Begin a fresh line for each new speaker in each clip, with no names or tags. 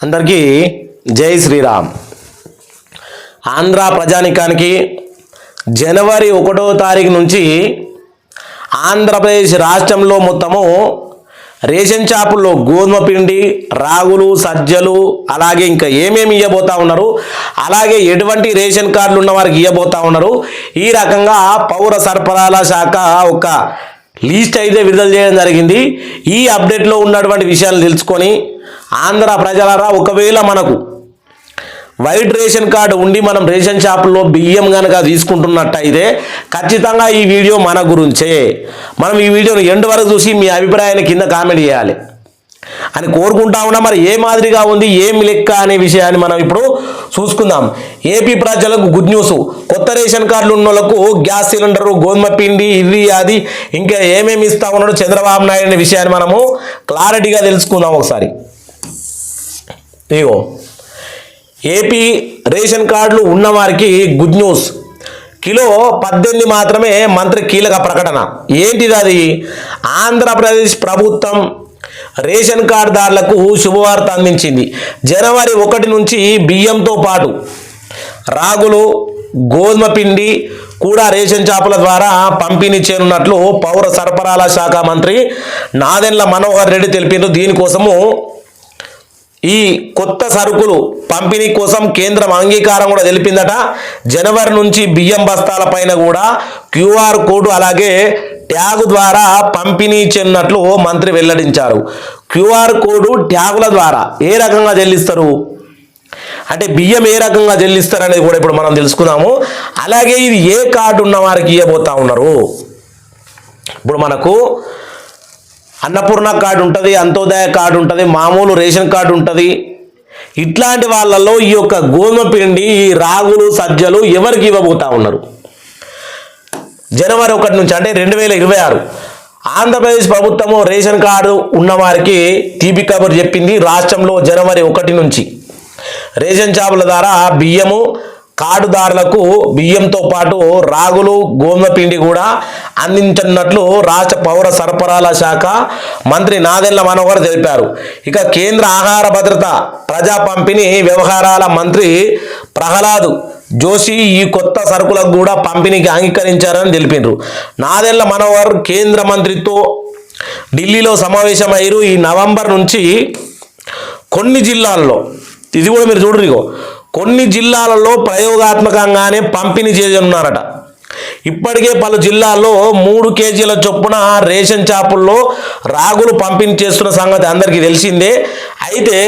అందరికీ జై శ్రీరామ్. ఆంధ్ర ప్రజానికానికి జనవరి ఒకటో తారీఖు నుంచి ఆంధ్రప్రదేశ్ రాష్ట్రంలో మొత్తము రేషన్ షాపుల్లో గోధుమ పిండి రాగులు సజ్జలు అలాగే ఇంకా ఏమేమి ఇవ్వబోతా ఉన్నారు అలాగే ఎటువంటి రేషన్ కార్డులు ఉన్న వారికి ఇవ్వబోతా ఉన్నారు ఈ రకంగా పౌర సరఫరాల శాఖ ఒక లీస్ట్ అయితే విడుదల చేయడం జరిగింది. ఈ అప్డేట్లో ఉన్నటువంటి విషయాలు తెలుసుకొని ఆంధ్ర ప్రజలరా ఒకవేళ మనకు వైట్ రేషన్ కార్డు ఉండి మనం రేషన్ షాపుల్లో బియ్యం కనుక తీసుకుంటున్నట్టయితే ఖచ్చితంగా ఈ వీడియో మన గురించే. మనం ఈ వీడియోను ఎండ్ వరకు చూసి మీ అభిప్రాయాన్ని కింద కామెంట్ చేయాలి. అని కోరుకుంటా ఉన్నా మరి ఏ మాదిరిగా ఉంది ఏం లెక్క అనే విషయాన్ని మనం ఇప్పుడు చూసుకుందాం. ఏపీ ప్రజలకు గుడ్ న్యూస్. కొత్త రేషన్ కార్డులు ఉన్న వాళ్ళకు గ్యాస్ సిలిండరు గోధుమ పిండి ఇది అది ఇంకా ఏమేమి ఇస్తా ఉన్నాడు చంద్రబాబు నాయుడు అనే విషయాన్ని మనము క్లారిటీగా తెలుసుకుందాం ఒకసారి. ఇగో ఏపీ రేషన్ కార్డులు ఉన్నవారికి గుడ్ న్యూస్. కిలో పద్దెనిమిది మాత్రమే మంత్రి కీలక ప్రకటన. ఏంటిది అది? ఆంధ్రప్రదేశ్ ప్రభుత్వం రేషన్ కార్డుదారులకు శుభవార్త అందించింది. జనవరి ఒకటి నుంచి బియ్యంతో పాటు రాగులు గోధుమ పిండి కూడా రేషన్ చేపల ద్వారా పంపిణీ చేయనున్నట్లు పౌర సరఫరాల శాఖ మంత్రి నాదెండ్ల మనోహర్ రెడ్డి తెలిపారు దీనికోసము ఈ కొత్త సరుకులు పంపిణీ కోసం కేంద్రం అంగీకారం కూడా తెలిపిందట. జనవరి నుంచి బియ్యం బస్తాల పైన కూడా క్యూఆర్ కోడ్ అలాగే ట్యాగ్ ద్వారా పంపిణీ చేయనున్నట్లు మంత్రి వెల్లడించారు. క్యూఆర్ కోడ్ ట్యాగుల ద్వారా ఏ రకంగా చెల్లిస్తారు? అంటే బియ్యం ఏ రకంగా చెల్లిస్తారు అనేది కూడా ఇప్పుడు మనం తెలుసుకుందాము. అలాగే ఇది ఏ కార్డు ఉన్న వారికి ఇవ్వబోతా ఉన్నారు? ఇప్పుడు మనకు అన్నపూర్ణ కార్డు ఉంటుంది అంత్యోదయ కార్డు ఉంటుంది మామూలు రేషన్ కార్డు ఉంటుంది. ఇట్లాంటి వాళ్ళల్లో ఈ యొక్క గోధుమ పిండి ఈ రాగులు సజ్జలు ఎవరికి ఇవ్వబోతా ఉన్నారు? జనవరి ఒకటి నుంచి అంటే రెండు వేల ఇరవై ఆరు ఆంధ్రప్రదేశ్ ప్రభుత్వము రేషన్ కార్డు ఉన్నవారికి తీపి కబుర్ చెప్పింది రాష్ట్రంలో జనవరి ఒకటి నుంచి. రేషన్ షాపుల ద్వారా బియ్యము కార్డుదారులకు బియ్యంతో పాటు రాగులు గోధుమ పిండి కూడా అందించనున్నట్లు రాష్ట్ర పౌర సరఫరాల శాఖ మంత్రి నాదెళ్ళ మనోహర్ తెలిపారు. ఇక కేంద్ర ఆహార భద్రత ప్రజా పంపిణీ వ్యవహారాల మంత్రి ప్రహ్లాద్ జోషి ఈ కొత్త సరుకులకు కూడా పంపిణీకి అంగీకరించారని తెలిపారు నాదెళ్ళ మనోహర్ కేంద్ర మంత్రితో ఢిల్లీలో సమావేశమయ్యారు. ఈ నవంబర్ నుంచి కొన్ని జిల్లాల్లో ఇది కూడా మీరు చూడరు ఇగో కొన్ని జిల్లాలలో ప్రయోగాత్మకంగానే పంపిణీ చేయనున్నారట. ఇప్పటికే పలు జిల్లాల్లో మూడు కేజీల చొప్పున రేషన్ షాపుల్లో రాగులు పంపిణీ చేస్తున్న సంగతి అందరికీ తెలిసిందే. అయితే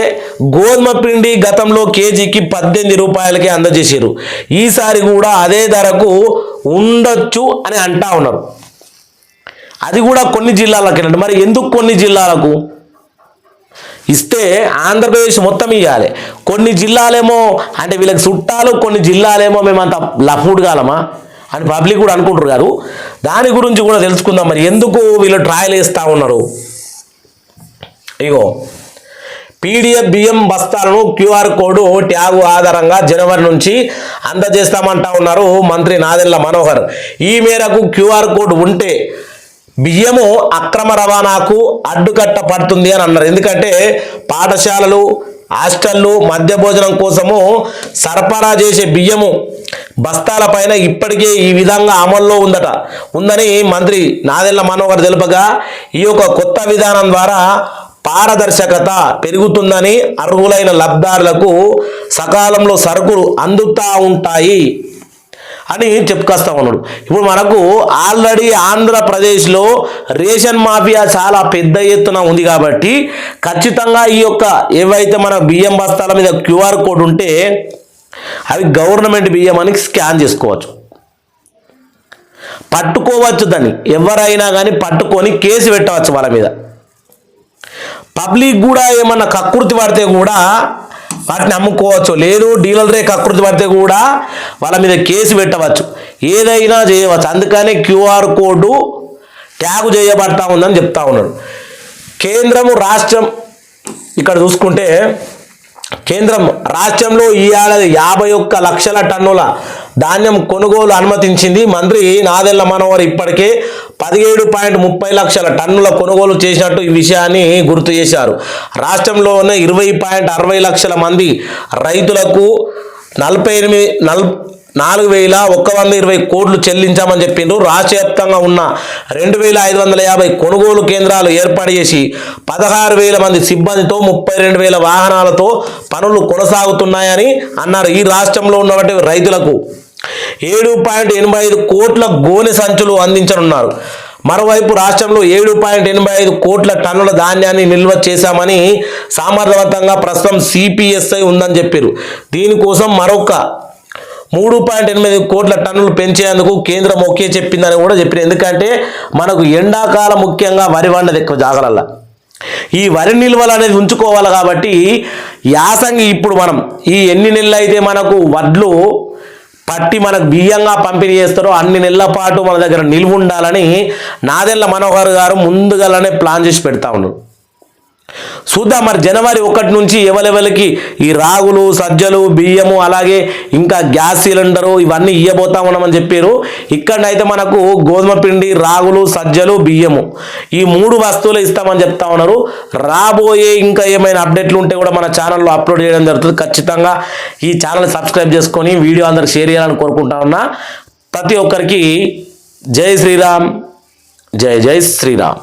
గోధుమ పిండి గతంలో కేజీకి పద్దెనిమిది రూపాయలకే అందజేశారు. ఈసారి కూడా అదే ధరకు ఉండొచ్చు అని అంటా ఉన్నారు. అది కూడా కొన్ని జిల్లాలకేనండి. మరి ఎందుకు కొన్ని జిల్లాలకు? ఇస్తే ఆంధ్రప్రదేశ్ మొత్తం ఇవ్వాలి కొన్ని జిల్లాలేమో అంటే వీళ్ళకి చుట్టాలు కొన్ని జిల్లాలేమో మేమంత లఫ్డ్ కాలమా అని పబ్లిక్ కూడా అనుకుంటారు గారు దాని గురించి కూడా తెలుసుకుందాం మరి. ఎందుకు వీళ్ళు ట్రయల్ వేస్తూ ఉన్నారు? ఇగో పీడిఎఫ్ బియ్యం బస్తాలను క్యూఆర్ కోడ్ ట్యాగు ఆధారంగా జనవరి నుంచి అందజేస్తామంటా ఉన్నారు మంత్రి నాదెల్ల మనోహర్. ఈ మేరకు క్యూఆర్ కోడ్ ఉంటే బియ్యము అక్రమ రవాణాకు అడ్డుకట్ట పడుతుంది అని అన్నారు. ఎందుకంటే పాఠశాలలు హాస్టళ్ళు మధ్య భోజనం కోసము సరఫరా చేసే బియ్యము బస్తాల పైన ఇప్పటికే ఈ విధంగా అమల్లో ఉందట. ఉందని మంత్రి నాదెళ్ళ మనోహర్ తెలుపగా ఈ యొక్క కొత్త విధానం ద్వారా పారదర్శకత పెరుగుతుందని అర్హులైన లబ్ధారులకు సకాలంలో సరుకులు అందుతా ఉంటాయి. అని చెప్పుకొస్తా ఉన్నాడు. ఇప్పుడు మనకు ఆల్రెడీ ఆంధ్రప్రదేశ్లో రేషన్ మాఫియా చాలా పెద్ద ఎత్తున ఉంది కాబట్టి ఖచ్చితంగా ఈ యొక్క ఏవైతే మన బియ్యం బస్తాల మీద క్యూఆర్ కోడ్ ఉంటే అవి గవర్నమెంట్ బియ్యం అని స్కాన్ చేసుకోవచ్చు. పట్టుకోవచ్చు దాన్ని ఎవరైనా కానీ పట్టుకొని కేసు పెట్టవచ్చు వాళ్ళ మీద. పబ్లిక్ కూడా ఏమన్నా కకృతి పడితే కూడా వాటిని అమ్ముకోవచ్చు. లేదు డీలర్లే అకృతి పడితే కూడా వాళ్ళ మీద కేసు పెట్టవచ్చు. ఏదైనా చేయవచ్చు. అందుకనే క్యూఆర్ కోడ్ ట్యాగ్ చేయబడతా ఉందని చెప్తా ఉన్నాడు. కేంద్రము రాష్ట్రం ఇక్కడ చూసుకుంటే కేంద్రం రాష్ట్రంలో ఈ ఏడాది యాభై ఒక్క లక్షల టన్నుల ధాన్యం కొనుగోలు అనుమతించింది. మంత్రి నాదెళ్ళ మనోహర్ ఇప్పటికే పదిహేడు పాయింట్ ముప్పై లక్షల టన్నుల కొనుగోలు చేసినట్టు ఈ విషయాన్ని గుర్తు చేశారు. రాష్ట్రంలోనే ఇరవై పాయింట్ అరవై లక్షల మంది రైతులకు నలభై ఎనిమిది నల్ నాలుగు వేల ఒక్క వంద ఇరవై కోట్లు చెల్లించామని చెప్పిండ్రు. రాష్ట్ర వ్యాప్తంగా ఉన్న రెండు వేల ఐదు వందల యాభై కొనుగోలు కేంద్రాలు ఏర్పాటు చేసి పదహారు వేల మంది సిబ్బందితో ముప్పై రెండు వేల వాహనాలతో పనులు కొనసాగుతున్నాయని అన్నారు. ఈ రాష్ట్రంలో ఉన్నటువంటి రైతులకు ఏడు పాయింట్ ఎనభై ఐదు కోట్ల గోనె సంచులు అందించనున్నారు. మరోవైపు రాష్ట్రంలో ఏడు పాయింట్ ఎనభై ఐదు కోట్ల టన్నుల ధాన్యాన్ని నిల్వ చేశామని సామర్థవంతంగా ప్రస్తుతం సిపిఎస్ఐ ఉందని చెప్పారు దీనికోసం మరొక మూడు పాయింట్ ఎనిమిది కోట్ల టన్నులు పెంచేందుకు కేంద్రం ఓకే చెప్పిందని కూడా చెప్పిన. ఎందుకంటే మనకు ఎండాకాలం ముఖ్యంగా వరి వండదు ఎక్కువ జాగ్రత్త ఈ వరి నిల్వలు అనేది ఉంచుకోవాలి కాబట్టి యాసంగి ఇప్పుడు మనం ఈ ఎన్ని నెలలు అయితే మనకు వడ్లు పట్టి మనకు బియ్యంగా పంపిణీ చేస్తారో అన్ని నెలల పాటు మన దగ్గర నిల్వ ఉండాలని నాదెల్ల మనోహర్ గారు ముందుగానే ప్లాన్ చేసి పెడతా ఉన్నాడు చూద్దాం మరి జనవరి ఒకటి నుంచి ఎవరెవరికి ఈ రాగులు సజ్జలు బియ్యము అలాగే ఇంకా గ్యాస్ సిలిండరు ఇవన్నీ ఇయ్యబోతా ఉన్నామని చెప్పారు. ఇక్కడైతే మనకు గోధుమ పిండి రాగులు సజ్జలు బియ్యము ఈ మూడు వస్తువులు ఇస్తామని చెప్తా ఉన్నారు. రాబోయే ఇంకా ఏమైనా అప్డేట్లు ఉంటే కూడా మన ఛానల్లో అప్లోడ్ చేయడం జరుగుతుంది. ఖచ్చితంగా ఈ ఛానల్ సబ్స్క్రైబ్ చేసుకొని వీడియో అందరికి షేర్ చేయాలని కోరుకుంటా ఉన్నా. ప్రతి ఒక్కరికి జై శ్రీరామ్ జై జై శ్రీరామ్.